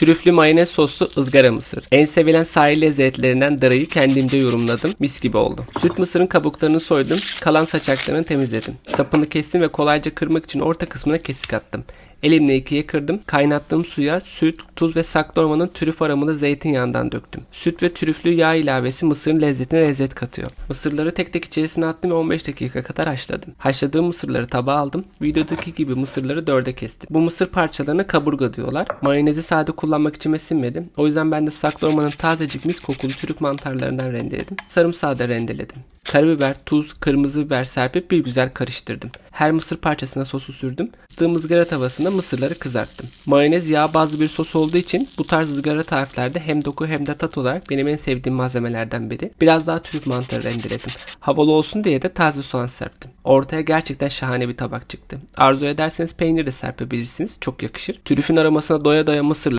Trüflü mayonez soslu ızgara mısır. En sevilen sahil lezzetlerinden darayı kendimce yorumladım. Mis gibi oldu. Süt mısırın kabuklarını soydum. Kalan saçaklarını temizledim. Sapını kestim ve kolayca kırmak için orta kısmına kesik attım. Elimle ikiye kırdım. Kaynattığım suya süt, tuz ve saklı trüf aromalı zeytinyağından döktüm. Süt ve trüflü yağ ilavesi mısırın lezzetine lezzet katıyor. Mısırları tek tek içerisine attım ve 15 dakika kadar haşladım. Haşladığım mısırları tabağa aldım. Videodaki gibi mısırları dörde kestim. Bu mısır parçalarına kaburga diyorlar. Mayonezi sade kullanmak içime sinmedi. O yüzden ben de saklı tazecik mis kokulu çürük mantarlarından rendeledim. Sarımsağı da rendeledim. Karabiber, tuz, kırmızı biber serpip bir güzel karıştırdım. Her mısır parçasına sosu sürdüm. Sığım ızgara tavasında mısırları kızarttım. Mayonez yağ bazlı bir sos olduğu için bu tarz ızgara tariflerde hem doku hem de tat olarak benim en sevdiğim malzemelerden biri. Biraz daha Türk mantarı rendeledim. Havalı olsun diye de taze soğan serptim. Ortaya gerçekten şahane bir tabak çıktı. Arzu ederseniz peynir de serpebilirsiniz. Çok yakışır. Trüfün aromasına doya doya mısırla